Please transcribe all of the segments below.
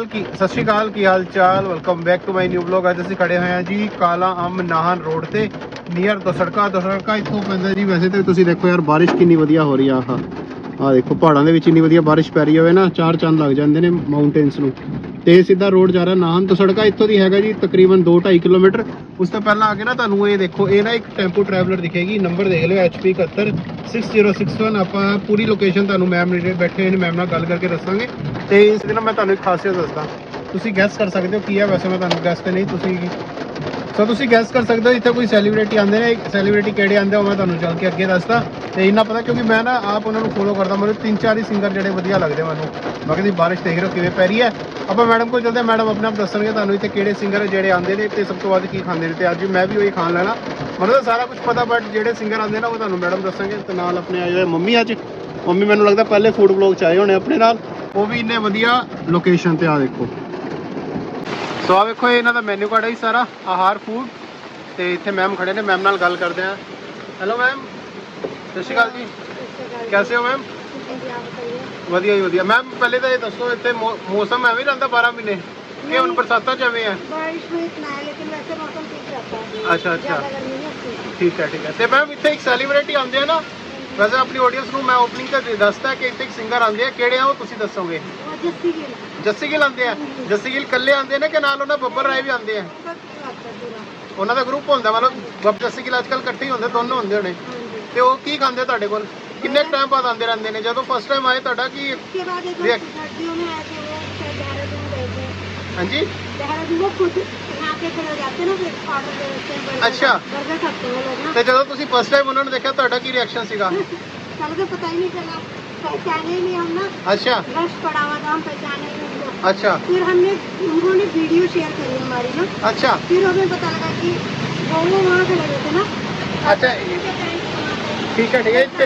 ਅਕਾਲ ਕੀ ਸਤਿ ਸ਼੍ਰੀ ਅਕਾਲ, ਕੀ ਹਾਲ ਚਾਲ? Welcome back to my new vlog ਅੱਜ ਅਸੀਂ ਖੜੇ ਹੋਏ ਹਾਂ ਜੀ ਕਾਲਾ ਅੰਬ ਨਾਹਨ ਰੋਡ ਤੇ ਨੀਅਰ ਤੋਂ ਸੜਕਾ ਤੋਂ ਸੜਕਾ ਇੱਥੋਂ ਪੈਂਦਾ ਜੀ। ਵੈਸੇ ਤਾਂ ਤੁਸੀਂ ਦੇਖੋ ਯਾਰ, ਬਾਰਿਸ਼ ਕਿੰਨੀ ਵਧੀਆ ਹੋ ਰਹੀ ਆ। ਆਹ ਆਹ ਦੇਖੋ, ਪਹਾੜਾਂ ਦੇ ਵਿੱਚ ਇੰਨੀ ਵਧੀਆ ਬਾਰਿਸ਼ ਪੈ ਰਹੀ ਹੋਵੇ ਨਾ, ਚਾਰ ਚੰਦ ਲੱਗ ਜਾਂਦੇ ਨੇ ਮਾਊਂਟੇਨਸ ਨੂੰ। ਤੇ ਸਿੱਧਾ ਰੋਡ ਜਾ ਰਿਹਾ ਨਾਹਨ ਤੋਂ ਸੜਕਾ, ਇੱਥੋਂ ਦੀ ਹੈਗਾ ਜੀ ਤਕਰੀਬਨ 2.5 ਕਿਲੋਮੀਟਰ। ਉਸ ਤੋਂ ਪਹਿਲਾਂ ਆ ਕੇ ਨਾ ਤੁਹਾਨੂੰ ਇਹ ਦੇਖੋ, ਇਹ ਨਾ ਇੱਕ ਟੈਂਪੂ ਟਰੈਵਲਰ ਦਿਖੇਗੀ। ਨੰਬਰ ਦੇਖ ਲਿਓ HP 71 6061 ਆਪਾਂ ਪੂਰੀ ਲੋਕੇਸ਼ਨ ਤੁਹਾਨੂੰ ਮੈਮ ਨੇ ਬੈਠੇ ਨੇ ਮੈਮ ਨਾਲ ਗੱਲ ਕਰਕੇ ਦੱਸਾਂਗੇ। ਤੇ ਇਸ ਦਿਨ ਮੈਂ ਤੁਹਾਨੂੰ ਇੱਕ ਖਾਸੀਅਤ ਦੱਸਦਾ। ਤੁਸੀਂ ਗੈਸ ਕਰ ਸਕਦੇ ਹੋ ਕੀ ਹੈ ਵੈਸੇ ਮੈਂ ਤੁਹਾਨੂੰ ਗੈਸ ਤੇ ਨਹੀਂ, ਤੁਸੀਂ ਸੋ ਤੁਸੀਂ ਗੈਸ ਕਰ ਸਕਦੇ ਹੋ, ਇੱਥੇ ਕੋਈ ਸੈਲੀਬ੍ਰਿਟੀ ਆਉਂਦੇ ਨੇ ਸੈਲੀਬ੍ਰਿਟੀ ਕਿਹੜੇ ਆਉਂਦੇ ਹੋ ਮੈਂ ਤੁਹਾਨੂੰ ਚੱਲ ਕੇ ਅੱਗੇ ਦੱਸਦਾ। ਤੇ ਇੰਨਾ ਪਤਾ, ਕਿਉਂਕਿ ਮੈਂ ਨਾ ਆਪ ਉਹਨਾਂ ਨੂੰ ਫੋਲੋ ਕਰਦਾ ਮੈਨੂੰ ਤਿੰਨ ਚਾਰ ਹੀ ਸਿੰਗਰ ਜਿਹੜੇ ਵਧੀਆ ਲੱਗਦੇ ਮੈਨੂੰ। ਬਾਕੀ ਦੀ ਬਾਰਿਸ਼ ਦੇਖ ਰਹੇ ਕਿਵੇਂ ਪੈ ਰਹੀ ਹੈ। ਆਪਾਂ ਮੈਡਮ ਕੋਲ ਚਲਦੇ ਮੈਡਮ ਆਪਣੇ ਆਪ ਦੱਸਣਗੇ ਤੁਹਾਨੂੰ ਇੱਥੇ ਕਿਹੜੇ ਸਿੰਗਰ ਜਿਹੜੇ ਆਉਂਦੇ ਨੇ ਤੇ ਸਭ ਤੋਂ ਵੱਧ ਕੀ ਖਾਂਦੇ ਨੇ। ਤੇ ਅੱਜ ਮੈਂ ਵੀ ਉਹੀ ਖਾਣ ਲੈਣਾ। ਮੈਨੂੰ ਤਾਂ ਸਾਰਾ ਕੁਝ ਪਤਾ ਬਟ ਜਿਹੜੇ ਸਿੰਗਰ ਆਉਂਦੇ ਨਾ ਉਹ ਤੁਹਾਨੂੰ ਮੈਡਮ ਦੱਸਾਂਗੇ ਤੇ ਨਾਲ ਆਪਣੇ ਆਏ ਹੋਏ ਮੰਮੀ ਅੱਜ। ਮੰਮੀ ਮੈਨੂੰ ਲੱਗਦਾ ਪਹਿਲੇ ਫੂਡ ਬਲੌਗ ਚ ਆਏ ਹੋਣੇ ਆਪਣੇ ਨਾਲ। ਉਹ ਵੀ ਇੰਨੇ ਵਧੀਆ ਲੋਕੇਸ਼ਨ ਤੇ ਆ ਦੇਖੋ। ਸੋ ਆ ਵੇਖੋ ਇਹਨਾਂ ਦਾ ਮੈਨੂ ਕਾਰਡ ਹੈ ਸਾਰਾ? ਆਹਾਰ ਫੂਡ ਤੇ ਇੱਥੇ ਮੈਮ ਖੜੇ ਨੇ। ਮੈਮ ਨਾਲ ਗੱਲ ਕਰਦੇ ਆ ਹੈਲੋ ਮੈਮ ਸਤਿ ਸ਼੍ਰੀ ਅਕਾਲ ਜੀ। ਕੈਸੇ ਹੋ ਮੈਮ ਵਧੀਆ ਜੀ ਵਧੀਆ। ਮੈਮ ਪਹਿਲੇ ਤਾਂ ਇਹ ਦੱਸੋ ਇੱਥੇ ਮੌਸਮ ਐਵੇਂ ਰਹਿੰਦਾ 12 ਮਹੀਨੇ? ਕਿ ਹੁਣ ਬਰਸਾਤਾਂ ਚ ਐਵੇਂ ਆ? ਬਾਰਿਸ਼ ਵਿੱਚ ਨਾ ਲੇਕਿਨ ਵੈਸੇ ਮੌਸਮ ਠੀਕ ਰਹਿੰਦਾ। ਅੱਛਾ ਅੱਛਾ। ਠੀਕ ਹੈ ਠੀਕ ਹੈ। ਤੇ ਮੈਮ ਇੱਥੇ ਇੱਕ ਸੈਲੀਬ੍ਰਿਟੀ ਆਉਂਦੇ ਨਾ ਵੈਸੇ ਆਪਣੀ ਆਡੀਅנס ਨੂੰ ਮੈਂ ਓਪਨਿੰਗ ਤੇ ਦੱਸਦਾ ਕਿ ਇੱਕ ਸਿੰਗਰ ਆਉਂਦੇ ਆ। ਕਿਹੜੇ ਆ ਉਹ ਤੁਸੀਂ ਦੱਸੋਗੇ? ਜੱਸੀ ਗਿੱਲ। ਆਉਂਦੇ ਆ? ਜੱਸੀ ਗਿੱਲ ਇਕੱਲੇ ਆਉਂਦੇ ਨੇ ਕਿ ਨਾਲ ਉਹਨਾਂ ਬੱਬਰ ਰਾਏ ਵੀ ਆਉਂਦੇ ਆ? ਉਹਨਾਂ ਦਾ ਗਰੁੱਪ ਹੁੰਦਾ ਮਤਲਬ ਬੱਬਰ ਜੱਸੀ ਗਿੱਲ ਅੱਜਕੱਲ ਇਕੱਠੇ ਹੁੰਦੇ ਦੋਨੋਂ ਹੁੰਦੇ ਹੋਣੇ। ਤੇ ਉਹ ਕੀ ਖਾਂਦੇ ਤੁਹਾਡੇ ਕੋਲ? ਕਿੰਨੇ ਟਾਈਮ ਬਾਅਦ ਆਉਂਦੇ ਰਹਿੰਦੇ ਨੇ ਜਦੋਂ ਫਸਟ ਟਾਈਮ ਆਏ ਤੁਹਾਡਾ ਕੀ उसके बाद एक React- सर्दियों में आए थे वो शायद देहरादून गए थे ਹਾਂਜੀ देहरादून वो खुद यहाँ के चले जाते हैं ना फिर ऑर्डर दे देते हैं बर्गर अच्छा। बर्गर खाते हैं वो लोग ना ਤੇ ਜਦੋਂ ਤੁਸੀਂ ਫਸਟ ਟਾਈਮ ਉਹਨਾਂ ਨੂੰ ਦੇਖਿਆ ਤੁਹਾਡਾ ਕੀ ਰਿਐਕਸ਼ਨ ਸੀਗਾ चलो तो पता ही नहीं चला पहचाने ही नहीं हम ना ਅੱਛਾ रश पड़ा हुआ था हम पहचाने ही नहीं उनको ਅੱਛਾ फिर हमने उन्होंने वीडियो शेयर करी हमारी ना ਅੱਛਾ फिर हमें पता लगा कि वो वो वहाँ खड़े हुए थे ना अच्छा, ਠੀਕ ਹੈ ਠੀਕ ਹੈ ਇੱਥੇ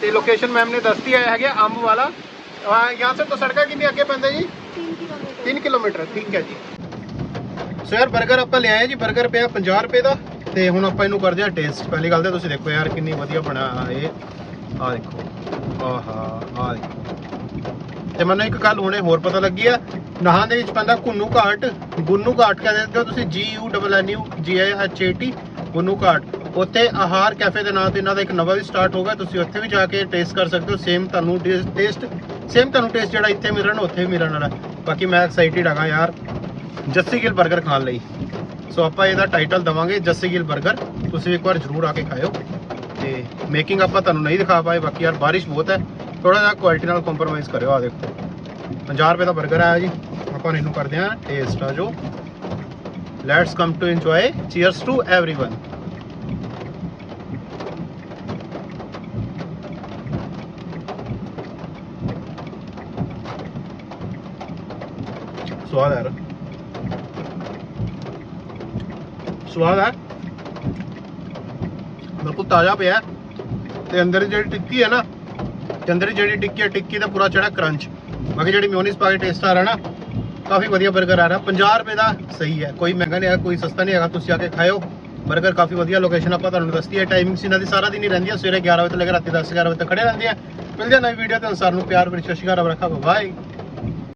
ਤੇ ਲੋਕੇਸ਼ਨ ਮੈਮ ਨੇ ਦੱਸਤੀ ਆਇਆ ਹੈਗਾ ਅੰਬ ਵਾਲਾ। ਹਾਂ ਯਹਾਂ ਸੇ ਤਾਂ ਸੜਕਾ ਕਿੰਨੀ ਅੱਗੇ ਪੈਂਦਾ ਜੀ? 3 ਕਿਲੋਮੀਟਰ। ਠੀਕ ਹੈ ਜੀ। ਸਰ 버ਗਰ ਆਪਾਂ ਲਿਆਏ ਜੀ 버ਗਰ ਪਿਆ 50 ਰੁਪਏ ਦਾ। ਤੇ ਹੁਣ ਆਪਾਂ ਇਹਨੂੰ ਕਰਦੇ ਆ ਟੇਸਟ ਪਹਿਲੀ ਗੱਲ ਤਾਂ ਤੁਸੀਂ ਦੇਖੋ ਯਾਰ ਕਿੰਨੀ ਵਧੀਆ ਬਣਾ ਇਹ। ਆ ਦੇਖੋ ਆਹਾ ਆ ਤੇ ਮੈਨੂੰ ਇੱਕ ਗੱਲ ਹੁਣੇ ਹੋਰ ਪਤਾ ਲੱਗੀ ਆ ਨਾਹਾਂ ਦੇ ਵਿੱਚ ਪੈਂਦਾ ਕੁੰਨੂ ਘਾਟ। ਗੁੰਨੂ ਘਾਟ ਕਹਿੰਦੇ ਤੁਸੀਂ ਜੀ you double N U G I H A T Gunnu Ghat. ਉੱਥੇ ਆਹਾਰ ਕੈਫੇ ਦੇ ਨਾਂ ਤੇ ਇਹਨਾਂ ਦਾ ਇੱਕ ਨਵਾਂ ਵੀ ਸਟਾਰਟ ਹੋਗਾ ਤੁਸੀਂ ਉੱਥੇ ਵੀ ਜਾ ਕੇ ਟੇਸਟ ਕਰ ਸਕਦੇ ਹੋ। ਸੇਮ ਤੁਹਾਨੂੰ ਟੇਸਟ ਸੇਮ ਤੁਹਾਨੂੰ ਟੇਸਟ ਜਿਹੜਾ ਇੱਥੇ ਮਿਲਣਾ, ਉੱਥੇ ਵੀ ਮਿਲਣ ਵਾਲਾ। ਬਾਕੀ ਮੈਂ ਐਕਸਾਈਟਿਡ ਆਗਾ ਯਾਰ। ਜੱਸੀ ਗਿਲ 버ਗਰ ਖਾਣ ਲਈ। ਸੋ ਆਪਾਂ ਇਹਦਾ ਟਾਈਟਲ ਦਵਾਂਗੇ, ਜੱਸੀ ਗਿਲ 버ਗਰ ਤੁਸੀਂ ਇੱਕ ਵਾਰ ਜ਼ਰੂਰ ਆ ਕੇ ਖਾਇਓ। ਤੇ ਮੇਕਿੰਗ ਆਪਾਂ ਤੁਹਾਨੂੰ ਨਹੀਂ ਦਿਖਾ ਪਾਏ, ਬਾਕੀ ਯਾਰ ਬਾਰਿਸ਼ ਬਹੁਤ ਹੈ। ਥੋੜਾ ਜਿਹਾ ਕੁਆਲਿਟੀ ਨਾਲ ਕੰਪਰੋਮਾਈਜ਼ ਕਰਿਓ ਆ ਦੇਖੋ। 50 ਰੁਪਏ ਦਾ 버ਗਰ ਆਇਆ ਜੀ। ਆਪਾਂ ਇਹਨੂੰ ਕਰਦੇ ਹਾਂ ਟੇਸਟ ਆ ਜੋ। Let's come to enjoy cheers to everyone ਸਵਾਦ ਆ ਸਵਾਦ ਹੈ। ਬਿਲਕੁਲ ਤਾਜ਼ਾ ਪਿਆ ਤੇ ਅੰਦਰ ਜਿਹੜੀ ਟਿੱਕੀ ਹੈ ਨਾ, ਤੇ ਅੰਦਰ ਦੀ ਜਿਹੜੀ ਟਿੱਕੀ ਹੈ, ਟਿੱਕੀ ਦਾ ਪੂਰਾ ਚੜਾ ਕਰੰਚ ਬਾਕੀ ਜਿਹੜੀ ਮਿਓਨੀਸ ਪਾ ਕੇ ਟੇਸਟ ਆ ਰਿਹਾ ਨਾ, ਕਾਫੀ ਵਧੀਆ 버ਗਰ ਆ ਰਿਹਾ। 50 ਰੁਪਏ ਦਾ ਸਹੀ ਹੈ। ਕੋਈ ਮਹਿੰਗਾ ਨਹੀਂ ਹੈਗਾ, ਕੋਈ ਸਸਤਾ ਨਹੀਂ ਹੈਗਾ। ਤੁਸੀਂ ਆ ਕੇ ਖਾਓ ਬਰਗਰ ਕਾਫੀ ਵਧੀਆ ਲੋਕੇਸ਼ਨ ਆਪਾਂ ਤੁਹਾਨੂੰ ਦੱਸਦੀ ਹੈ। ਟਾਈਮਿੰਗਸ ਇਹਨਾਂ ਦੀ ਸਾਰਾ ਦਿਨ ਹੀ ਰਹਿੰਦੀ ਹੈ ਸਵੇਰੇ 11 ਵਜੇ ਤੋਂ ਲੈ ਕੇ ਰਾਤੀ 10 11 ਵਜੇ ਤੱਕ ਖੜੇ ਰਹਿੰਦੇ ਆ ਮਿਲਦੇ ਆ ਨਵੀਂ ਵੀਡੀਓ ਤੇ ਅਨਸਾਰ ਨੂੰ। ਪਿਆਰ ਭਰੀ, ਸਤਿ ਸ਼੍ਰੀ ਅਕਾਲ ਰੱਖਾ ਬਾਏ